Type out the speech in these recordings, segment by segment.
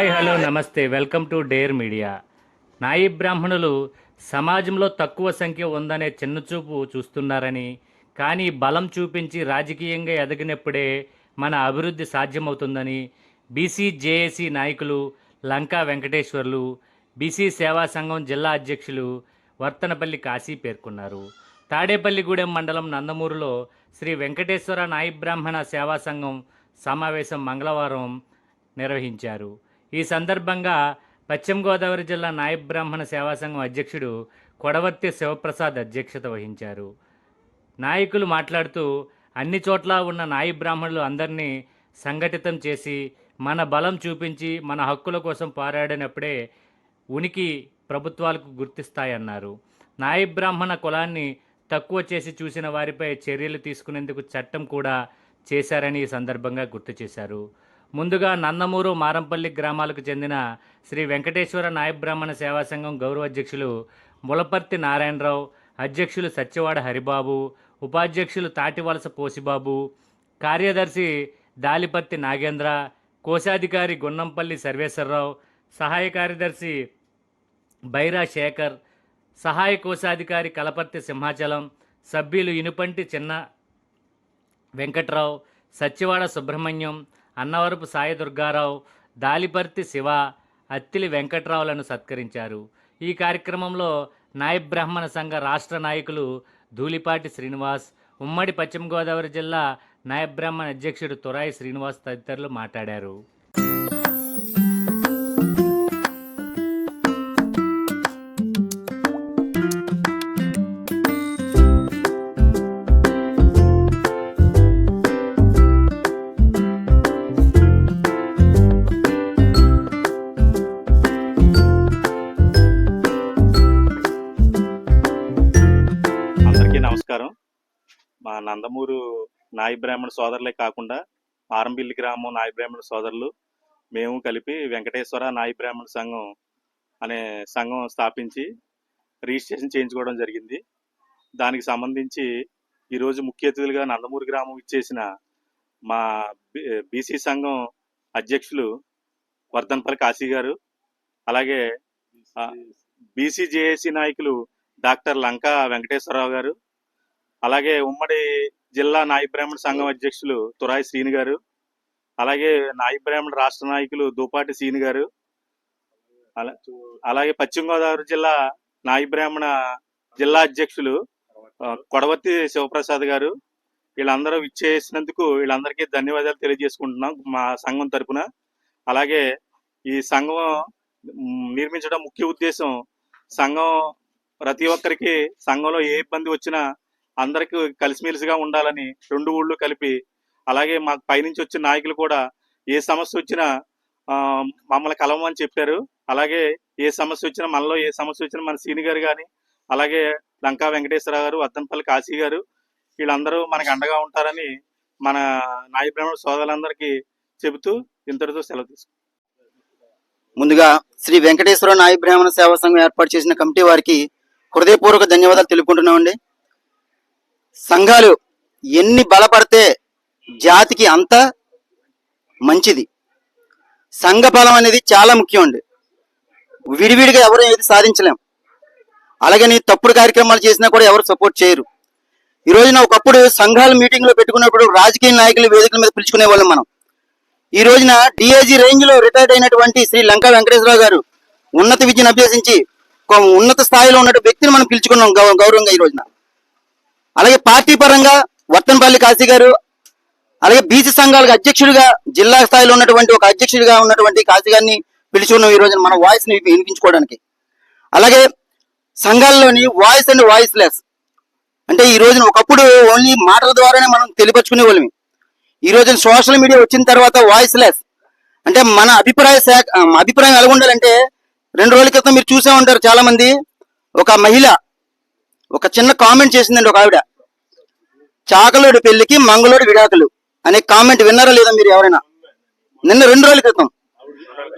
Hi hello నమస్తే. Welcome to dare media. Nayi బ్రాహ్మణులు సమాజంలో తక్కువ సంఖ్య ఉందనే చిన్నచూపు చూస్తున్నారని కానీ బలం చూపించి రాజకీయంగా ఎదగినప్పుడే మన అభివృద్ధి సాధ్యమవుతుందని బీసీ జేఏసీ నాయకులు లంకా వెంకటేశ్వర్లు బీసీ సేవా సంఘం జిల్లా అధ్యక్షులు వర్తనపల్లి కాశీ పేర్కొన్నారు. తాడేపల్లిగూడెం మండలం నందమూరులో శ్రీ వెంకటేశ్వర నాయి బ్రాహ్మణ సేవా సంఘం సమావేశం మంగళవారం నిర్వహించారు. ఈ సందర్భంగా పశ్చిమ గోదావరి జిల్లా నాయ బ్రాహ్మణ సేవా సంఘం అధ్యక్షుడు కొడవర్తి శివప్రసాద్ అధ్యక్షత వహించారు. నాయకులు మాట్లాడుతూ అన్ని చోట్ల ఉన్న నాయి బ్రాహ్మణులు అందరినీ సంఘటితం చేసి మన బలం చూపించి మన హక్కుల కోసం పోరాడినప్పుడే ఉనికి ప్రభుత్వాలకు గుర్తిస్తాయన్నారు. నాయి బ్రాహ్మణ కులాన్ని తక్కువ చేసి చూసిన వారిపై చర్యలు తీసుకునేందుకు చట్టం కూడా చేశారని ఈ సందర్భంగా గుర్తు చేశారు. ముందుగా నందమూరు మారంపల్లి గ్రామాలకు చెందిన శ్రీ వెంకటేశ్వర నాయబ్రాహ్మణ సేవా సంఘం గౌరవ అధ్యక్షులు ములపర్తి నారాయణరావు అధ్యక్షులు సత్యవాడ హరిబాబు ఉపాధ్యక్షులు తాటివలస పోసిబాబు కార్యదర్శి దాలిపర్తి నాగేంద్ర కోశాధికారి గున్నంపల్లి సర్వేశ్వరరావు సహాయ కార్యదర్శి బైరా శేఖర్ సహాయ కోశాధికారి కలపర్తి సింహాచలం సభ్యులు ఇనుపంటి చిన్న వెంకట్రావు సత్యవాడ సుబ్రహ్మణ్యం అన్నవరపు సాయి దుర్గారావు దాలిపర్తి శివ అత్తిలి వెంకట్రావులను సత్కరించారు. ఈ కార్యక్రమంలో నాయబ్ బ్రాహ్మణ సంఘ రాష్ట్ర నాయకులు ధూళిపాటి శ్రీనివాస్ ఉమ్మడి పశ్చిమ గోదావరి జిల్లా నాయబ్ బ్రాహ్మణ అధ్యక్షుడు తురాయి శ్రీనివాస్ తదితరులు మాట్లాడారు. నందమూరు నాయి బ్రాహ్మణ సోదరులే కాకుండా ఆరంబిల్లి గ్రామం నాయ బ్రాహ్మణ సోదరులు మేము కలిపి వెంకటేశ్వర నాయ బ్రాహ్మణ సంఘం అనే సంఘం స్థాపించి రిజిస్ట్రేషన్ చేయించుకోవడం జరిగింది. దానికి సంబంధించి ఈరోజు ముఖ్య అతిథులుగా నందమూరు గ్రామం ఇచ్చేసిన మా బీసీ సంఘం అధ్యక్షులు వర్ధన్పల్లి కాశీ గారు అలాగే బీసీజేఏసీ నాయకులు డాక్టర్ లంకా వెంకటేశ్వరరావు గారు అలాగే ఉమ్మడి జిల్లా నాయి బ్రాహ్మణ సంఘం అధ్యక్షులు తురాయి శ్రీని గారు అలాగే నాయి బ్రాహ్మణ రాష్ట్ర నాయకులు దూపాటి శ్రీని గారు అలా- అలాగే పశ్చిమ గోదావరి జిల్లా నాయి బ్రాహ్మణ జిల్లా అధ్యక్షులు కొడవర్తి శివప్రసాద్ గారు వీళ్ళందరూ విచ్చేసినందుకు వీళ్ళందరికీ ధన్యవాదాలు తెలియజేసుకుంటున్నాం మా సంఘం తరపున. అలాగే ఈ సంఘం నిర్మించడం ముఖ్య ఉద్దేశం సంఘం ప్రతి ఒక్కరికి సంఘంలో ఏ ఇబ్బంది వచ్చినా అందరికీ కలిసిమెలిసిగా ఉండాలని రెండు ఊళ్ళు కలిపి అలాగే మాకు పైనుంచి వచ్చిన నాయకులు కూడా ఏ సమస్య వచ్చినా మమ్మల్ని కలవమని చెప్పారు. అలాగే ఏ సమస్య వచ్చినా మనలో ఏ సమస్య వచ్చినా మన సీని గారు కానీ అలాగే లంకా వెంకటేశ్వర గారు అద్దంపల్లి కాశీ గారు వీళ్ళందరూ మనకు అండగా ఉంటారని మన నాయ బ్రాహ్మణ సోదరులందరికీ చెబుతూ ఇంతటితో సెలవు తీసుకుంటాం ముందుగా శ్రీ వెంకటేశ్వర నాయ బ్రాహ్మణ సేవా సంఘం ఏర్పాటు చేసిన కమిటీ వారికి హృదయపూర్వక ధన్యవాదాలు తెలుపుకుంటున్నామండి. సంఘాలు ఎన్ని బలపడితే జాతికి అంత మంచిది. సంఘ బలం అనేది చాలా ముఖ్యం అండి. విడివిడిగా ఎవరు ఏది సాధించలేం. అలాగని తప్పుడు కార్యక్రమాలు చేసినా కూడా ఎవరు సపోర్ట్ చేయరు. ఈ రోజున ఒకప్పుడు సంఘాల మీటింగ్లో పెట్టుకున్నప్పుడు రాజకీయ నాయకులు వేదికల మీద పిలుచుకునే వాళ్ళం మనం. ఈ రోజున డిఐజీ రేంజ్లో రిటైర్డ్ అయినటువంటి శ్రీ లంకా వెంకటేశ్వరరావు గారు ఉన్నత విద్యను అభ్యసించి ఉన్నత స్థాయిలో ఉన్న వ్యక్తిని మనం పిలుచుకున్నాం గౌరవంగా ఈ రోజున. అలాగే పార్టీ పరంగా వర్తనపల్లి కాశీ గారు అలాగే బీసీ సంఘాలకు అధ్యక్షుడిగా జిల్లా స్థాయిలో ఉన్నటువంటి ఒక అధ్యక్షుడిగా ఉన్నటువంటి కాశీ గారిని పిలుచుకున్నాం ఈ రోజున మన వాయిస్ని వినిపించుకోవడానికి. అలాగే సంఘాల్లోని వాయిస్ అండ్ వాయిస్ లెస్ అంటే ఈ రోజున ఒకప్పుడు ఓన్లీ మాటల ద్వారానే మనం తెలియపరుచుకునే వాళ్ళమి ఈ రోజున సోషల్ మీడియా వచ్చిన తర్వాత వాయిస్ లెస్ అంటే మన అభిప్రాయ శాఖ అభిప్రాయం ఎలా ఉండాలంటే రెండు రోజుల క్రితం మీరు చూసే ఉంటారు చాలా మంది ఒక మహిళ ఒక చిన్న కామెంట్ చేసిందండి ఒక ఆవిడ. చాకలోడి పెళ్ళికి మంగళోడి విడాకులు. అనే కామెంట్ విన్నారా లేదా మీరు ఎవరైనా? నిన్న రెండు రోజుల క్రితం.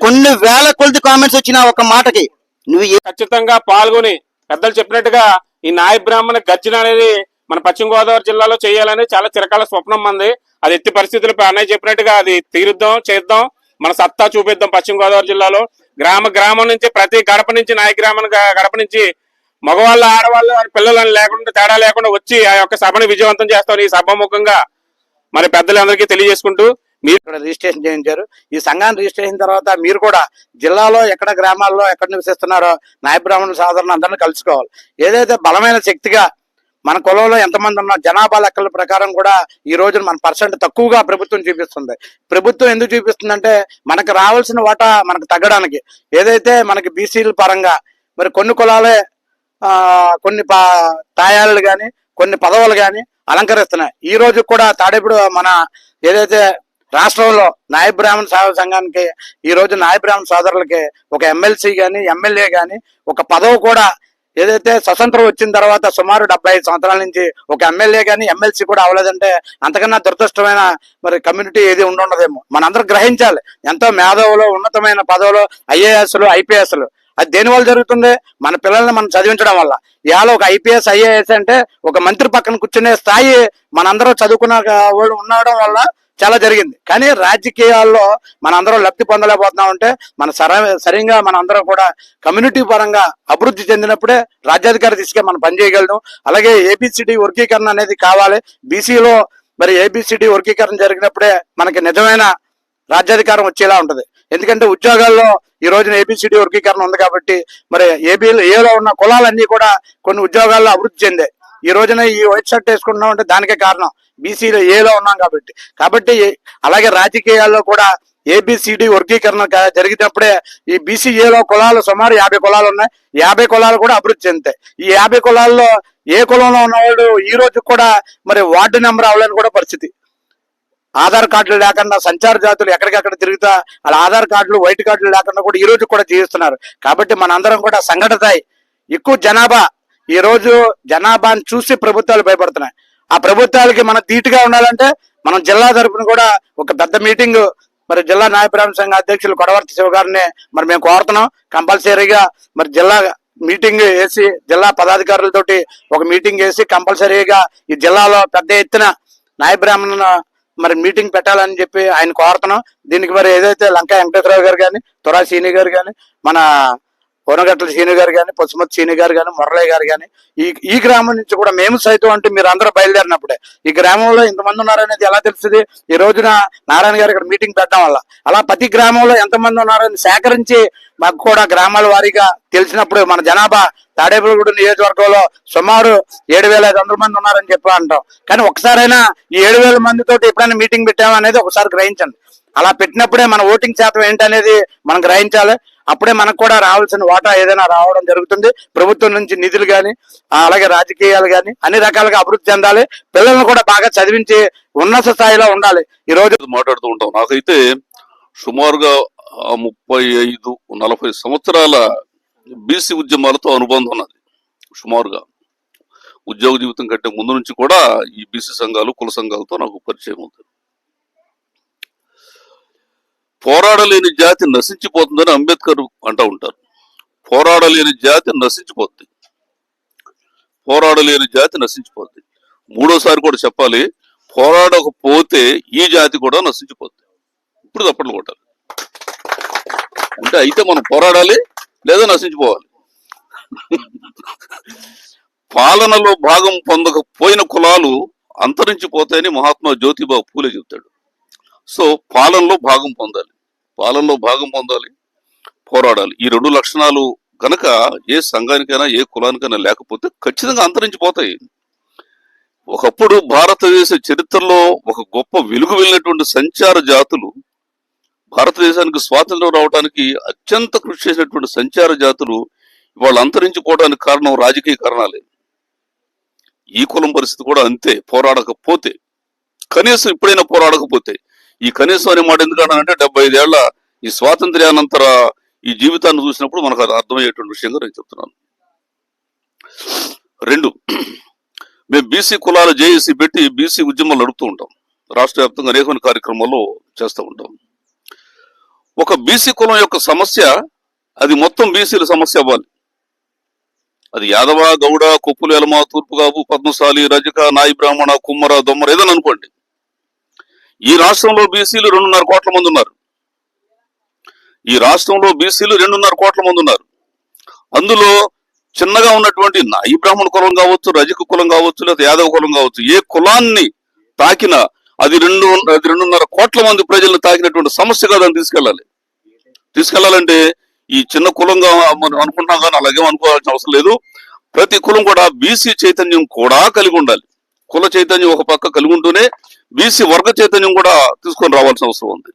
కొన్ని వేల కొలది కామెంట్స్ వచ్చిన ఒక మాటకి. నువ్వు ఖచ్చితంగా పాల్గొని పెద్దలు చెప్పినట్టుగా ఈ నాయ బ్రాహ్మణ గర్జన అనేది మన పశ్చిమ గోదావరి జిల్లాలో చేయాలని చాలా చిరకాల స్వప్నం మంది. అది ఎత్తి పరిస్థితులు అన్నయ్య చెప్పినట్టుగా అది తీరుద్దాం చేద్దాం. మన సత్తా చూపిద్దాం పశ్చిమ గోదావరి జిల్లాలో. గ్రామ గ్రామం నుంచి ప్రతి గడప నుంచి నాయ గ్రామం గడప నుంచి మగవాళ్ళు ఆడవాళ్ళు అని లేకుండా తేడా లేకుండా వచ్చి ఆ యొక్క సభను విజయవంతం చేస్తాం ఈ సభ ముఖంగా. మరి పెద్దలందరికీ తెలియజేసుకుంటూ మీరు ఇక్కడ రిజిస్ట్రేషన్ చేయించారు. ఈ సంఘాన్ని రిజిస్ట్రేషన్ తర్వాత మీరు కూడా జిల్లాలో ఎక్కడ గ్రామాల్లో ఎక్కడ నివసిస్తున్నారో నాయబ్రాహ్మణుల సాధారణ అందరిని కలుసుకోవాలి. ఏదైతే బలమైన శక్తిగా మన కులంలో ఎంతమంది ఉన్న జనాభా లెక్కల ప్రకారం కూడా ఈ రోజున మన పర్సెంట్ తక్కువగా ప్రభుత్వం చూపిస్తుంది. ప్రభుత్వం ఎందుకు చూపిస్తుందంటే మనకు రావాల్సిన వాటా మనకు తగ్గడానికి. ఏదైతే మనకి బీసీల పరంగా మరి కొన్ని కులాలే కొన్ని పా తాయాలు కానీ కొన్ని పదవులు కానీ అలంకరిస్తున్నాయి. ఈ రోజు కూడా తాడేపుడు మన ఏదైతే రాష్ట్రంలో నాయ బ్రాహ్మణ సేవా సంఘానికి ఈ రోజు నాయ బ్రాహ్మణ సోదరులకి ఒక ఎమ్మెల్సీ కానీ ఎమ్మెల్యే కానీ ఒక పదవి కూడా ఏదైతే స్వతంత్రం వచ్చిన తర్వాత సుమారు డెబ్బై ఐదు సంవత్సరాల నుంచి ఒక ఎమ్మెల్యే కానీ ఎమ్మెల్సీ కూడా అవ్వలేదంటే అంతకన్నా దురదృష్టమైన మరి కమ్యూనిటీ ఏది ఉండదేమో మనందరూ గ్రహించాలి. ఎంతో మేధావులు ఉన్నతమైన పదవులు ఐఏఎస్లు ఐపీఎస్లు. అది దేని వల్ల జరుగుతుంది? మన పిల్లల్ని మనం చదివించడం వల్ల. ఇవాళ ఒక ఐపీఎస్ ఐఏఎస్ అంటే ఒక మంత్రి పక్కన కూర్చునే స్థాయి మనందరం చదువుకున్న వాళ్ళు ఉండడం వల్ల చాలా జరిగింది. కానీ రాజకీయాల్లో మనందరం లబ్ధి పొందలేకపోతున్నాం అంటే మన సర సరిగా మన అందరం కూడా కమ్యూనిటీ పరంగా అభివృద్ధి చెందినప్పుడే రాజ్యాధికారి దిశగా మనం పనిచేయగలం అలాగే ఏబిసిడి వర్గీకరణ అనేది కావాలి. బీసీలో మరి ఏబిసిడి వర్గీకరణ జరిగినప్పుడే మనకి నిజమైన రాజ్యాధికారం వచ్చేలా ఉంటుంది. ఎందుకంటే ఉద్యోగాల్లో ఈ రోజున ఏబిసిడి వర్గీకరణ ఉంది కాబట్టి మరి ఏబీ ఏలో ఉన్న కులాలన్నీ కూడా కొన్ని ఉద్యోగాల్లో అభివృద్ధి చెందాయి. ఈ రోజున ఈ వైట్ షర్ట్ వేసుకుంటున్నాం అంటే దానికే కారణం. బీసీలో ఏలో ఉన్నాం కాబట్టి. కాబట్టి అలాగే రాజకీయాల్లో కూడా ఏబిసిడి వర్గీకరణ జరిగినప్పుడే ఈ బీసీఏలో కులాలు సుమారు యాభై కులాలు ఉన్నాయి. యాభై కులాలు కూడా అభివృద్ధి చెందుతాయి. ఈ యాభై కులాల్లో ఏ కులంలో ఉన్నవాళ్ళు ఈ రోజు కూడా మరి వార్డు నెంబర్ అవ్వాలని కూడా పరిస్థితి. ఆధార్ కార్డులు లేకుండా సంచార జాతులు ఎక్కడికక్కడ తిరుగుతా వాళ్ళ ఆధార్ కార్డులు వైట్ కార్డులు లేకుండా కూడా ఈ రోజు కూడా జీవిస్తున్నారు కాబట్టి మనందరం కూడా సంఘటతాయి ఎక్కువ జనాభా ఈ రోజు జనాభాని చూసి ప్రభుత్వాలు భయపడుతున్నాయి. ఆ ప్రభుత్వాలకి మనం ధీటుగా ఉండాలంటే మనం జిల్లా తరఫున కూడా ఒక పెద్ద మీటింగ్ మరి జిల్లా న్యాయప్రాణ సంఘ అధ్యక్షులు కొడవర్తి శివ గారిని మరి మేము కోరుతున్నాం. కంపల్సరీగా మరి జిల్లా మీటింగ్ వేసి జిల్లా పదాధికారులతోటి ఒక మీటింగ్ వేసి కంపల్సరీగా ఈ జిల్లాలో పెద్ద ఎత్తున న్యాయబ్రాహ్మణ మరి మీటింగ్ పెట్టాలని చెప్పి ఆయన కోరుతున్నాం. దీనికి మరి ఏదైతే లంకా వెంకటేశ్వరరావు గారు కానీ తురా సీని గారు కానీ మన కోనగట్ల సీని గారు కానీ పశుమతి సీని గారు కానీ మురళయ్య గారు కానీ ఈ ఈ గ్రామం నుంచి కూడా మేము సైతం అంటే మీరు అందరూ బయలుదేరినప్పుడే. ఈ గ్రామంలో ఇంతమంది ఉన్నారనేది ఎలా తెలుస్తుంది? ఈ రోజున నారాయణ గారు ఇక్కడ మీటింగ్ పెట్టడం వల్ల. అలా ప్రతి గ్రామంలో ఎంతమంది ఉన్నారని సేకరించి మాకు కూడా గ్రామాల వారీగా తెలిసినప్పుడు మన జనాభా తాడేపల్లిగూడ నియోజకవర్గంలో సుమారు ఏడు వేల ఐదు వందల మంది ఉన్నారని చెప్పి అంటాం. కానీ ఒకసారైనా ఈ ఏడు వేల మందితో ఎప్పుడైనా మీటింగ్ పెట్టామనేది ఒకసారి గ్రహించండి. అలా పెట్టినప్పుడే మన ఓటింగ్ శాతం ఏంటనేది మనం గ్రహించాలి. అప్పుడే మనకు కూడా రావాల్సిన వాటా ఏదైనా రావడం జరుగుతుంది. ప్రభుత్వం నుంచి నిధులు కానీ అలాగే రాజకీయాలు కానీ అన్ని రకాలుగా అభివృద్ధి చెందాలి. పిల్లల్ని కూడా బాగా చదివించి ఉన్నత స్థాయిలో ఉండాలి. ఈ రోజు మాట్లాడుతూ ఉంటాం. నాకైతే సుమారుగా ముప్పై ఐదు నలభై సంవత్సరాల బీసీ ఉద్యమాలతో అనుబంధం ఉన్నది. సుమారుగా. ఉద్యోగ జీవితం కంటే ముందు నుంచి కూడా ఈ బీసీ సంఘాలు కుల సంఘాలతో నాకు పరిచయం ఉంది పోరాడలేని జాతి నశించిపోతుందని అంబేద్కర్ అంటూ ఉంటారు. పోరాడలేని జాతి నశించిపోద్ది. పోరాడలేని జాతి నశించిపోద్ది. మూడోసారి కూడా చెప్పాలి పోరాడకపోతే ఈ జాతి కూడా నశించిపోద్ది. ఇప్పుడు తప్పట్లు కొట్టాలి. అంటే అయితే మనం పోరాడాలి లేదా నశించిపోవాలి. పాలనలో భాగం పొందకపోయిన కులాలు అంతరించిపోతాయని మహాత్మా జ్యోతిబా పూలే చెప్తాడు. సో పాలనలో భాగం పొందాలి. పాలనలో భాగం పొందాలి పోరాడాలి. ఈ రెండు లక్షణాలు గనక ఏ సంఘానికైనా ఏ కులానికైనా లేకపోతే ఖచ్చితంగా అంతరించిపోతాయి. ఒకప్పుడు భారతదేశ చరిత్రలో ఒక గొప్ప వెలుగు వెళ్ళినటువంటి సంచార జాతులు భారతదేశానికి స్వాతంత్రం రావడానికి అత్యంత కృషి చేసినటువంటి సంచార జాతులు ఇవాళ అంతరించిపోవడానికి కారణం రాజకీయ కారణాలే. ఈ కులం పరిస్థితి కూడా అంతే పోరాడకపోతే. కనీసం ఇప్పుడైనా పోరాడకపోతే. ఈ కనీసం అనే మాట ఎందుకంటే డెబ్బై ఐదేళ్ళ ఈ స్వాతంత్ర్యానంతర ఈ జీవితాన్ని చూసినప్పుడు మనకు అది అర్థమయ్యేటువంటి విషయంగా నేను చెప్తున్నాను. రెండు మేము బీసీ కులాల జేఏసీ పెట్టి బీసీ ఉద్యమాలు నడుపుతూ ఉంటాం. రాష్ట్ర వ్యాప్తంగా అనేకమైన కార్యక్రమాల్లో చేస్తూ ఉంటాం. ఒక బీసీ కులం యొక్క సమస్య అది మొత్తం బీసీల సమస్య అవ్వాలి. అది యాదవ గౌడ కొప్పులు ఎలమ తూర్పుగాపు పద్మశాలి రజక నాయి బ్రాహ్మణ కుమ్మర దొమ్మర ఏదని అనుకోండి. ఈ రాష్ట్రంలో బీసీలు రెండున్నర కోట్ల మంది ఉన్నారు. ఈ రాష్ట్రంలో బీసీలు రెండున్నర కోట్ల మంది ఉన్నారు. అందులో చిన్నగా ఉన్నటువంటి నాయి బ్రాహ్మణ కులం కావచ్చు రజక కులం కావచ్చు లేదా యాదవ కులం కావచ్చు ఏ కులాన్ని తాకినా అది రెండు అది రెండున్నర కోట్ల మంది ప్రజలను తాకినటువంటి సమస్యగా దాన్ని తీసుకెళ్ళాలి. తీసుకెళ్ళాలంటే ఈ చిన్న కులంగా మనం అనుకుంటాం కానీ అలాగే అనుకోవాల్సిన అవసరం లేదు. ప్రతి కులం కూడా బీసీ చైతన్యం కూడా కలిగి ఉండాలి. కుల చైతన్యం ఒక పక్క కలిగి ఉంటూనే బీసీ వర్గ చైతన్యం కూడా తీసుకొని రావాల్సిన అవసరం ఉంది.